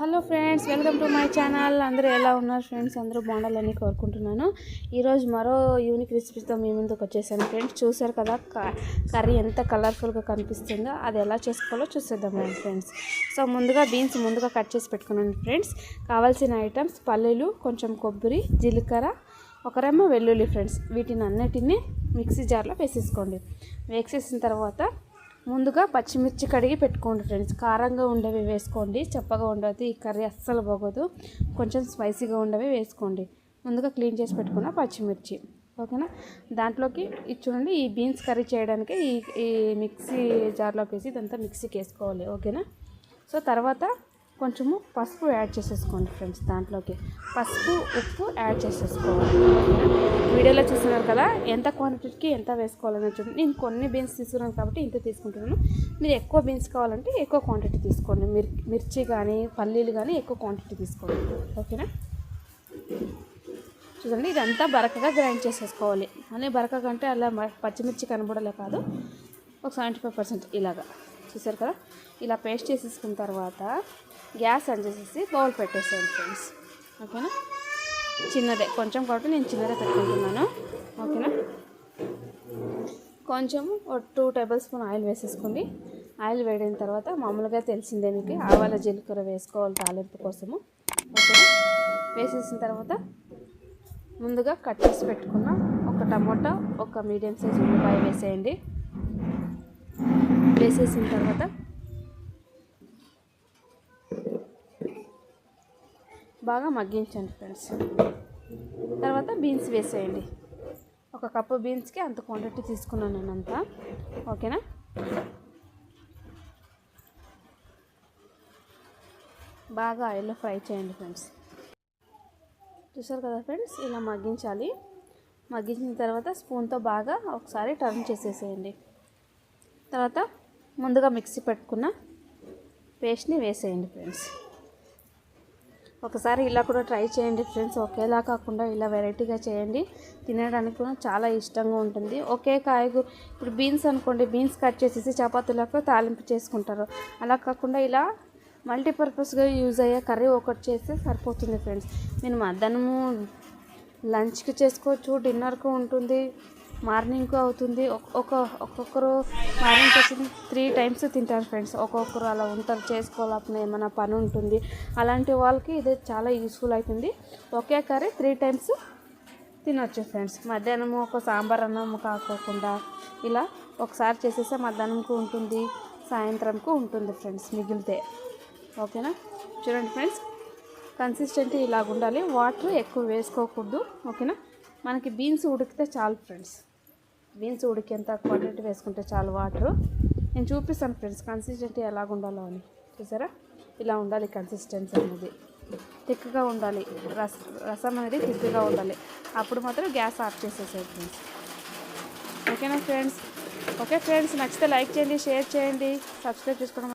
Hello friends welcome to my channel. అందరూ ఎలా ఉన్నారు ఫ్రెండ్స్? అందరూ బాగుండాలని కోరుకుంటున్నాను. ఈరోజు మరో యూనిక్ రెసిపీతో మీ ముందుకు వచ్చేసాను ఫ్రెండ్స్. చూసారు కదా క- కర్రీ ఎంత కలర్ఫుల్గా కనిపిస్తుందో అది ఎలా చేసుకోవాలో చూసేద్దాం ఫ్రెండ్స్. సో ముందుగా బీన్స్ ముందుగా కట్ చేసి పెట్టుకున్నాను ఫ్రెండ్స్. కావాల్సిన ఐటమ్స్ పల్లీలు కొంచెం కొబ్బరి జీలకర్ర ఒకరేమో వెల్లుల్లి ఫ్రెండ్స్. వీటిని అన్నిటినీ మిక్సీ జార్లో వేసేసుకోండి. వేసేసిన తర్వాత ముందుగా పచ్చిమిర్చి కడిగి పెట్టుకోండి ఫ్రెండ్స్. కారంగా ఉండేవి వేసుకోండి చప్పగా ఉండదు. ఈ కర్రీ అస్సలు బాగోదు. కొంచెం స్పైసీగా ఉండేవి వేసుకోండి. ముందుగా క్లీన్ చేసి పెట్టుకున్న పచ్చిమిర్చి. ఓకేనా? దాంట్లోకి ఇది చూడండి ఈ బీన్స్ కర్రీ చేయడానికి ఈ ఈ మిక్సీ జార్లోకి వేసి ఇదంతా మిక్సీకి వేసుకోవాలి. ఓకేనా? సో తర్వాత కొంచెము పసుపు యాడ్ చేసేసుకోండి ఫ్రెండ్స్ దాంట్లోకి. పసుపు ఉప్పు యాడ్ చేసేసుకోవాలి. వీడియోలో చూస్తున్నారు కదా ఎంత క్వాంటిటీకి ఎంత వేసుకోవాలని చూడండి. నేను కొన్ని బీన్స్ తీసుకున్నాను కాబట్టి ఇంత తీసుకుంటున్నాను. మీరు ఎక్కువ బీన్స్ కావాలంటే ఎక్కువ క్వాంటిటీ తీసుకోండి. మిర్ మిర్చి కానీ పల్లీలు కానీ ఎక్కువ క్వాంటిటీ తీసుకోండి. ఓకేనా చూడండి ఇదంతా బరకగా గ్రైండ్ చేసేసుకోవాలి. అనే బరకగా అంటే అలా పచ్చిమిర్చి కనబడలే కాదు. ఒక సెవెంటీ ఫైవ్ పర్సెంట్ ఇలాగా. చూసారు కదా? ఇలా పేస్ట్ చేసేసుకున్న తర్వాత గ్యాస్ ఆన్ చేసేసి బౌల్ పెట్టేసేయండి ఫ్రెండ్స్. ఓకేనా? చిన్నదే. కొంచెం కాబట్టి నేను చిన్నదే పెట్టుకుంటున్నాను. ఓకేనా? కొంచెం టూ టేబుల్ స్పూన్ ఆయిల్ వేసేసుకోండి. ఆయిల్ వేడిన తర్వాత మామూలుగా తెలిసిందే మీకు ఆవాల జీలకర్ర వేసుకోవాలి తాలింపు కోసము. ఓకేనా? వేసేసిన తర్వాత ముందుగా కట్ చేసి పెట్టుకున్న ఒక టమోటా ఒక మీడియం సైజ్ ఉల్లిపాయ వేసేయండి. వేసేసిన తర్వాత బాగా మగ్గించండి ఫ్రెండ్స్. తర్వాత బీన్స్ వేసేయండి. ఒక కప్పు బీన్స్కి అంత క్వాంటిటీ తీసుకున్నాను నేను అంతా ఓకేనా? బాగా ఆయిల్లో ఫ్రై చేయండి ఫ్రెండ్స్. చూసారు కదా ఫ్రెండ్స్ ఇలా మగ్గించాలి. మగ్గించిన తర్వాత స్పూన్తో బాగా ఒకసారి టర్న్ చేసేసేయండి. తర్వాత ముందుగా మిక్సీ పెట్టుకున్న పేస్ట్ని వేసేయండి ఫ్రెండ్స్. ఒకసారి ఇలా కూడా ట్రై చేయండి ఫ్రెండ్స్. ఒకేలా కాకుండా ఇలా వెరైటీగా చేయండి. తినడానికి కూడా చాలా ఇష్టంగా ఉంటుంది. ఒకే కాయగూర ఇప్పుడు బీన్స్ అనుకోండి బీన్స్ కట్ చేసేసి చపాతీలకు తాలింపు చేసుకుంటారు. అలా కాకుండా ఇలా మల్టీపర్పస్గా యూజ్ అయ్యే కర్రీ ఒకటి చేస్తే సరిపోతుంది ఫ్రెండ్స్. నేను మధ్యాహ్నము లంచ్కి చేసుకోవచ్చు డిన్నర్కు ఉంటుంది. మార్నింగ్కు అవుతుంది. ఒక్కొక్క ఒక ఒక్కొక్కరు మార్నింగ్ వచ్చి త్రీ టైమ్స్ తింటారు ఫ్రెండ్స్. ఒక్కొక్కరు అలా ఉంటారు. చేసుకోవాలన్న ఏమైనా పని ఉంటుంది. అలాంటి వాళ్ళకి ఇది చాలా యూస్ఫుల్ అవుతుంది ఒకే కర్రీ త్రీ టైమ్స్ తినొచ్చు ఫ్రెండ్స్. మధ్యాహ్నము ఒక సాంబార్ అన్నం కాకోకుండా ఇలా ఒకసారి చేసేస్తే మధ్యాహ్నంకు ఉంటుంది. సాయంత్రంకు ఉంటుంది ఫ్రెండ్స్ మిగిలితే. ఓకేనా? చూడండి ఫ్రెండ్స్. కన్సిస్టెంట్ ఇలాగ ఉండాలి వాటర్ ఎక్కువ వేసుకోకూడదు. ఓకేనా? మనకి బీన్స్ ఉడికితే చాలు ఫ్రెండ్స్. బీన్స్ ఉడికేంత క్వాంటిటీ వేసుకుంటే చాలు వాటర్ నేను చూపిస్తాను ఫ్రెండ్స్ కన్సిస్టెంట్ ఎలాగ ఉండాలో అని. చూసారా? ఇలా ఉండాలి కన్సిస్టెన్సీ అనేది. థిక్గా ఉండాలి. రస రసం అనేది థిక్గా ఉండాలి. అప్పుడు మాత్రం గ్యాస్ ఆఫ్ చేసేసాయి ఫ్రెండ్స్ ఓకేనా ఫ్రెండ్స్ ఓకే ఫ్రెండ్స్ నచ్చితే లైక్ చేయండి షేర్ చేయండి సబ్స్క్రైబ్ చేసుకోవడం